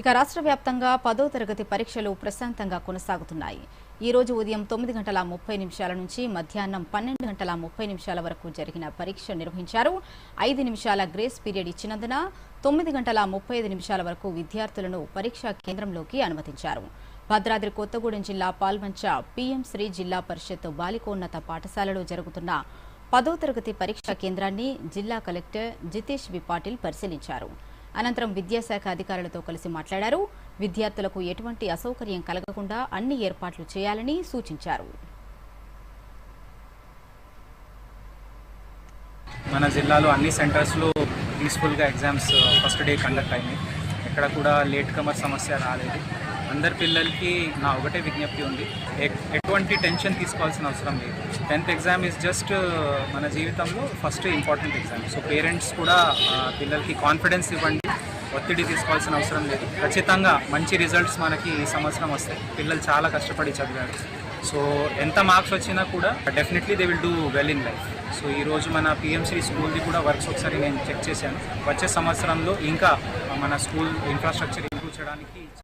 ఇక రాష్ట్ర వ్యాప్తంగా పదో తరగతి పరీక్షలు ప్రశాంతంగా కొనసాగుతున్నాయి. ఈ రోజు ఉదయం తొమ్మిది గంటల ముప్పై నిమిషాల నుంచి మధ్యాహ్నం పన్నెండు గంటల ముప్పై నిమిషాల వరకు జరిగిన పరీక్ష నిర్వహించారు. ఐదు నిమిషాల గ్రేస్ పీరియడ్ ఇచ్చినందున తొమ్మిది గంటల ముప్పై ఐదు నిమిషాల వరకు విద్యార్థులను పరీక్షా కేంద్రంలోకి అనుమతించారు. భద్రాద్రి కొత్తగూడెం జిల్లా పాల్వంచ పీఎం శ్రీ జిల్లా పరిషత్ బాలికోన్నత పాఠశాలలో జరుగుతున్న పదో తరగతి పరీక్షా కేంద్రాన్ని జిల్లా కలెక్టర్ జితేష్ వి పాటిల్ పరిశీలించారు. అనంతరం విద్యాశాఖ అధికారులతో కలిసి మాట్లాడారు. విద్యార్థులకు ఎటువంటి అసౌకర్యం కలగకుండా అన్ని ఏర్పాట్లు చేయాలని సూచించారు. మన జిల్లాలో అన్ని సెంటర్స్లో పీస్ఫుల్గా ఎగ్జామ్స్ ఫస్ట్ డే కండక్ట్ అయినాయి. ఎక్కడ కూడా లేట్ కమర్ సమస్య రాలేదు. అందరి పిల్లలకి నా ఒకటే విజ్ఞప్తి ఉంది. ఎటువంటి టెన్షన్ తీసుకోవాల్సిన అవసరం లేదు. Tenth exam is just uh, మన జీవితంలో first important exam so parents కూడా పిల్లలకి కాన్ఫిడెన్స్ ఇవ్వండి. ఒత్తిడి తీసుకోవాల్సిన అవసరం లేదు. ఖచ్చితంగా మంచి రిజల్ట్స్ మనకి ఈ సంవత్సరం వస్తాయి. పిల్లలు చాలా కష్టపడి చదివారు. సో ఎంత మార్క్స్ వచ్చినా కూడా definitely they will do well in life so ఈరోజు మన పిఎంసీ స్కూల్ది కూడా వర్క్స్ ఒకసారి నేను చెక్ చేశాను. వచ్చే సంవత్సరంలో ఇంకా మన స్కూల్ ఇన్ఫ్రాస్ట్రక్చర్ ఇంప్రూవ్ చేయడానికి